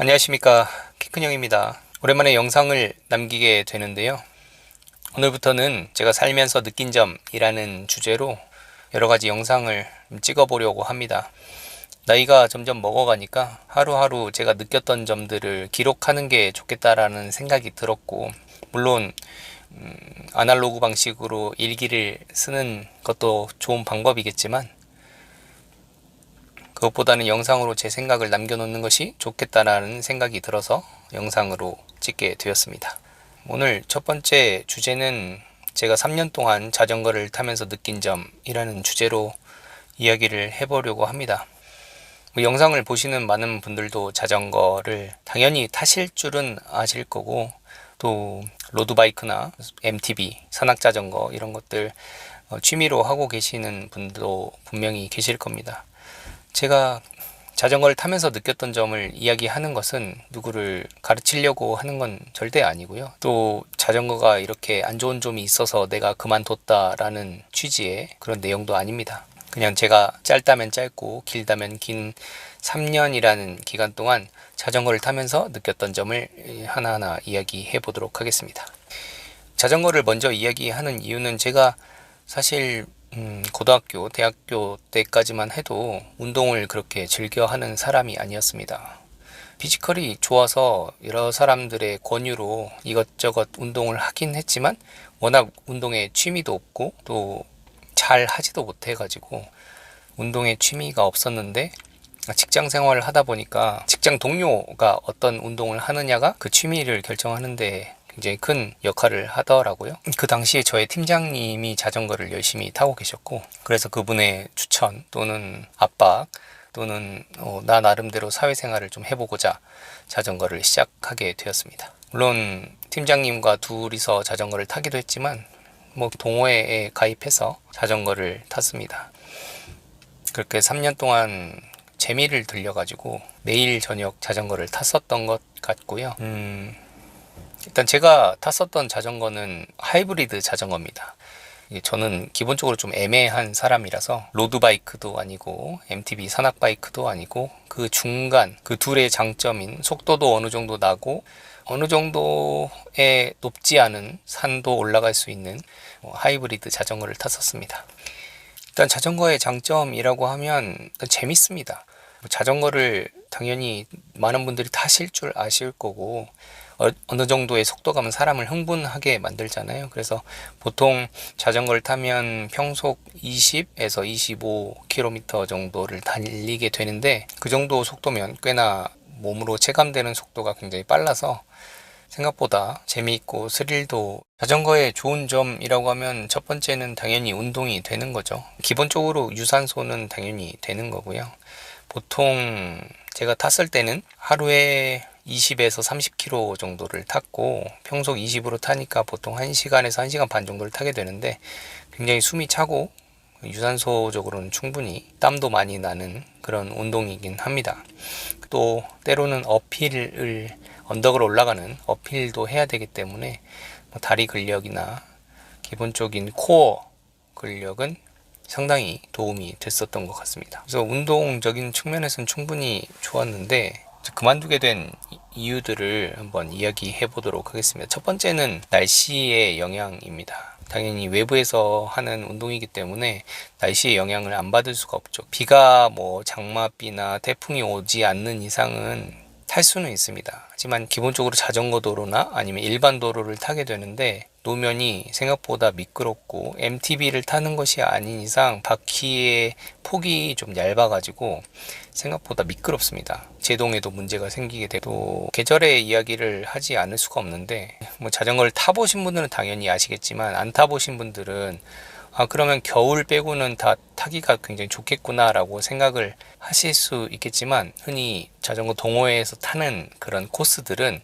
안녕하십니까. 키큰형입니다. 오랜만에 영상을 남기게 되는데요. 오늘부터는 제가 살면서 느낀 점이라는 주제로 여러가지 영상을 찍어 보려고 합니다. 나이가 점점 먹어가니까 하루하루 제가 느꼈던 점들을 기록하는 게 좋겠다라는 생각이 들었고 물론 음, 아날로그 방식으로 일기를 쓰는 것도 좋은 방법이겠지만 그것보다는 영상으로 제 생각을 남겨놓는 것이 좋겠다라는 생각이 들어서 영상으로 찍게 되었습니다. 오늘 첫 번째 주제는 제가 3년 동안 자전거를 타면서 느낀 점이라는 주제로 이야기를 해보려고 합니다. 뭐 영상을 보시는 많은 분들도 자전거를 당연히 타실 줄은 아실 거고 또 로드바이크나 MTB, 산악자전거 이런 것들 어, 취미로 하고 계시는 분도 분명히 계실 겁니다. 제가 자전거를 타면서 느꼈던 점을 이야기하는 것은 누구를 가르치려고 하는 건 절대 아니고요. 또 자전거가 이렇게 안 좋은 점이 있어서 내가 그만뒀다라는 취지의 그런 내용도 아닙니다. 그냥 제가 짧다면 짧고 길다면 긴 3년이라는 기간 동안 자전거를 타면서 느꼈던 점을 하나하나 이야기해 보도록 하겠습니다. 자전거를 먼저 이야기하는 이유는 제가 사실 음, 고등학교, 대학교 때까지만 해도 운동을 그렇게 즐겨 하는 사람이 아니었습니다. 피지컬이 좋아서 여러 사람들의 권유로 이것저것 운동을 하긴 했지만 워낙 운동에 취미도 없고 또 잘 하지도 못해가지고 운동에 취미가 없었는데 직장 생활을 하다 보니까 직장 동료가 어떤 운동을 하느냐가 그 취미를 결정하는데 굉장히 큰 역할을 하더라고요. 그 당시에 저의 팀장님이 자전거를 열심히 타고 계셨고, 그래서 그분의 추천 또는 압박 또는 어, 나 나름대로 사회생활을 좀 해보고자 자전거를 시작하게 되었습니다. 물론 팀장님과 둘이서 자전거를 타기도 했지만, 뭐 동호회에 가입해서 자전거를 탔습니다. 그렇게 3년 동안 재미를 들려가지고 매일 저녁 자전거를 탔었던 것 같고요. 음, 일단 제가 탔었던 자전거는 하이브리드 자전거입니다. 저는 기본적으로 좀 애매한 사람이라서 로드바이크도 아니고 MTB 산악바이크도 아니고 그 중간 그 둘의 장점인 속도도 어느 정도 나고 어느 정도의 높지 않은 산도 올라갈 수 있는 뭐 하이브리드 자전거를 탔었습니다. 일단 자전거의 장점이라고 하면 재밌습니다. 뭐 자전거를 당연히 많은 분들이 타실 줄 아실 거고 어, 어느 정도의 속도감은 사람을 흥분하게 만들잖아요. 그래서 보통 자전거를 타면 평속 20에서 25km 정도를 달리게 되는데 그 정도 속도면 꽤나 몸으로 체감되는 속도가 굉장히 빨라서 생각보다 재미있고 스릴도 자전거의 좋은 점이라고 하면 첫 번째는 당연히 운동이 되는 거죠. 기본적으로 유산소는 당연히 되는 거고요. 보통 제가 탔을 때는 하루에 20에서 30km 정도를 탔고 평속 20으로 타니까 보통 1시간에서 1시간 반 정도를 타게 되는데 굉장히 숨이 차고 유산소적으로는 충분히 땀도 많이 나는 그런 운동이긴 합니다. 또 때로는 어필을 언덕을 올라가는 어필도 해야 되기 때문에 뭐 다리 근력이나 기본적인 코어 근력은 상당히 도움이 됐었던 것 같습니다. 그래서 운동적인 측면에서는 충분히 좋았는데 그만두게 된 이유들을 한번 이야기해 보도록 하겠습니다. 첫 번째는 날씨의 영향입니다. 당연히 외부에서 하는 운동이기 때문에 날씨의 영향을 안 받을 수가 없죠. 비가 뭐 장마비나 태풍이 오지 않는 이상은 탈 수는 있습니다. 하지만 기본적으로 자전거 도로나 아니면 일반 도로를 타게 되는데 노면이 생각보다 미끄럽고 MTB를 타는 것이 아닌 이상 바퀴의 폭이 좀 얇아가지고 생각보다 미끄럽습니다. 제동에도 문제가 생기게 되고 계절의 이야기를 하지 않을 수가 없는데 뭐 자전거를 타보신 분들은 당연히 아시겠지만 안 타보신 분들은 아 그러면 겨울 빼고는 다 타기가 굉장히 좋겠구나라고 생각을 하실 수 있겠지만 흔히 자전거 동호회에서 타는 그런 코스들은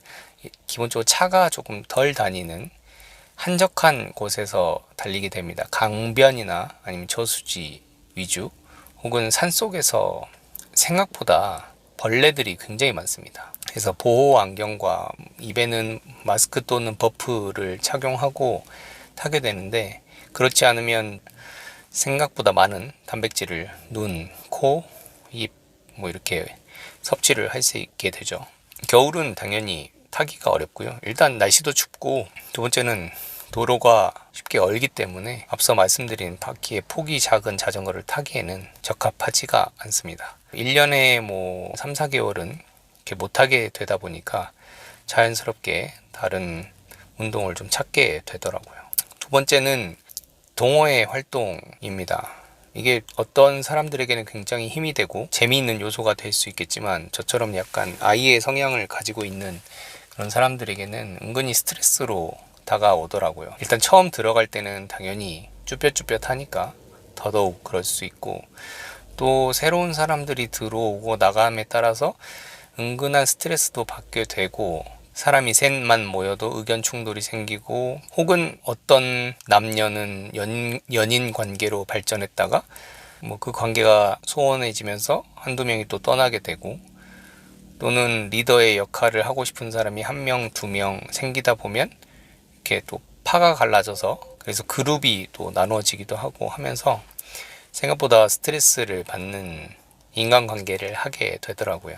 기본적으로 차가 조금 덜 다니는 한적한 곳에서 달리게 됩니다. 강변이나 아니면 저수지 위주 혹은 산 속에서 생각보다 벌레들이 굉장히 많습니다. 그래서 보호 안경과 입에는 마스크 또는 버프를 착용하고 타게 되는데 그렇지 않으면 생각보다 많은 단백질을 눈, 코, 입 뭐 이렇게 섭취를 할 수 있게 되죠. 겨울은 당연히 타기가 어렵고요. 일단 날씨도 춥고 두 번째는 도로가 쉽게 얼기 때문에 앞서 말씀드린 바퀴의 폭이 작은 자전거를 타기에는 적합하지가 않습니다. 1년에 뭐 3, 4개월은 이렇게 못 타게 되다 보니까 자연스럽게 다른 운동을 좀 찾게 되더라고요. 두 번째는 동호회 활동입니다. 이게 어떤 사람들에게는 굉장히 힘이 되고 재미있는 요소가 될 수 있겠지만 저처럼 약간 아이의 성향을 가지고 있는 그런 사람들에게는 은근히 스트레스로 다가오더라고요. 일단 처음 들어갈 때는 당연히 쭈뼛쭈뼛하니까 더더욱 그럴 수 있고 또 새로운 사람들이 들어오고 나감에 따라서 은근한 스트레스도 받게 되고 사람이 셋만 모여도 의견 충돌이 생기고 혹은 어떤 남녀는 연, 연인 관계로 발전했다가 뭐 그 관계가 소원해지면서 한두 명이 또 떠나게 되고 또는 리더의 역할을 하고 싶은 사람이 한 명, 두 명 생기다 보면 이렇게 또 파가 갈라져서 그래서 그룹이 또 나누어지기도 하고 하면서 생각보다 스트레스를 받는 인간관계를 하게 되더라고요.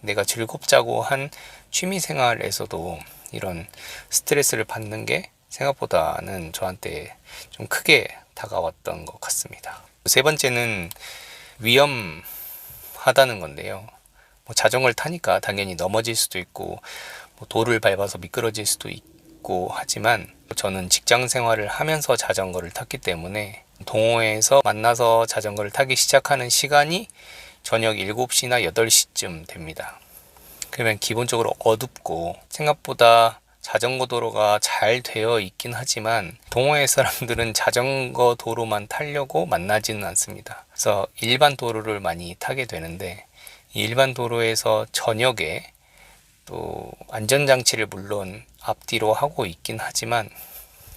내가 즐겁자고 한 취미 생활에서도 이런 스트레스를 받는 게 생각보다는 저한테 좀 크게 다가왔던 것 같습니다. 세 번째는 위험하다는 건데요. 뭐 자전거를 타니까 당연히 넘어질 수도 있고 뭐 돌을 밟아서 미끄러질 수도 있고 하지만 저는 직장 생활을 하면서 자전거를 탔기 때문에 동호회에서 만나서 자전거를 타기 시작하는 시간이 저녁 7시나 8시쯤 됩니다. 그러면 기본적으로 어둡고 생각보다 자전거 도로가 잘 되어 있긴 하지만 동호회 사람들은 자전거 도로만 타려고 만나지는 않습니다. 그래서 일반 도로를 많이 타게 되는데 이 일반 도로에서 저녁에 또 안전장치를 물론 앞뒤로 하고 있긴 하지만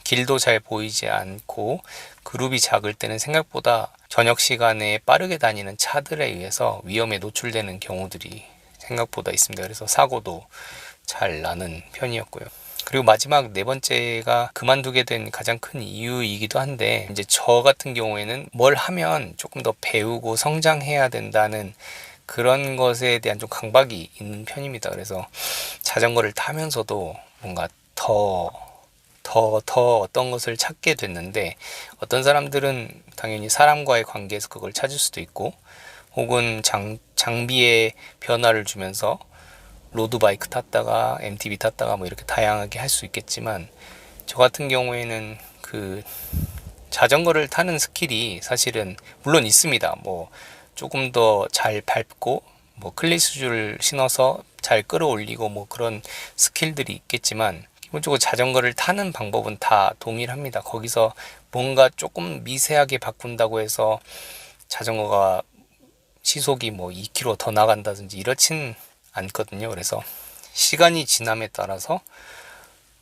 길도 잘 보이지 않고 그룹이 작을 때는 생각보다 저녁 시간에 빠르게 다니는 차들에 의해서 위험에 노출되는 경우들이 생각보다 있습니다. 그래서 사고도 잘 나는 편이었고요. 그리고 마지막 네 번째가 그만두게 된 가장 큰 이유이기도 한데 이제 저 같은 경우에는 뭘 하면 조금 더 배우고 성장해야 된다는 그런 것에 대한 좀 강박이 있는 편입니다. 그래서 자전거를 타면서도 뭔가 더 더, 더 어떤 것을 찾게 됐는데 어떤 사람들은 당연히 사람과의 관계에서 그걸 찾을 수도 있고 혹은 장, 장비에 변화를 주면서 로드바이크 탔다가 MTB 탔다가 뭐 이렇게 다양하게 할 수 있겠지만 저 같은 경우에는 그 자전거를 타는 스킬이 사실은 물론 있습니다. 뭐 조금 더 잘 밟고 뭐 클리스줄을 신어서 잘 끌어올리고 뭐 그런 스킬들이 있겠지만 기본적으로 자전거를 타는 방법은 다 동일합니다. 거기서 뭔가 조금 미세하게 바꾼다고 해서 자전거가 시속이 뭐 2km 더 나간다든지 이렇진 않거든요. 그래서 시간이 지남에 따라서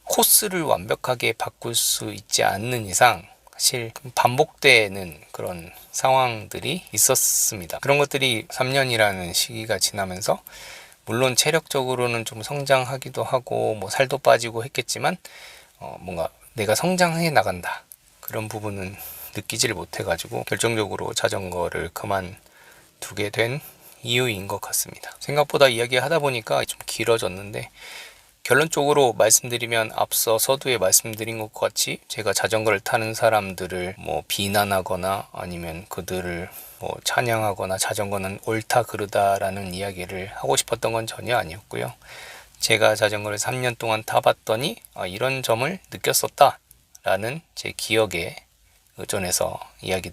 코스를 완벽하게 바꿀 수 있지 않는 이상 사실 반복되는 그런 상황들이 있었습니다. 그런 것들이 3년이라는 시기가 지나면서 물론 체력적으로는 좀 성장하기도 하고 뭐 살도 빠지고 했겠지만 어 뭔가 내가 성장해 나간다 그런 부분은 느끼지를 못해가지고 결정적으로 자전거를 그만 두게 된 이유인 것 같습니다. 생각보다 이야기 하다 보니까 좀 길어졌는데 결론적으로 말씀드리면 앞서 서두에 말씀드린 것 같이 제가 자전거를 타는 사람들을 뭐 비난하거나 아니면 그들을 뭐 찬양하거나 자전거는 옳다 그르다라는 이야기를 하고 싶었던 건 전혀 아니었고요. 제가 자전거를 3년 동안 타봤더니 아, 이런 점을 느꼈었다라는 제 기억에 의존해서 이야기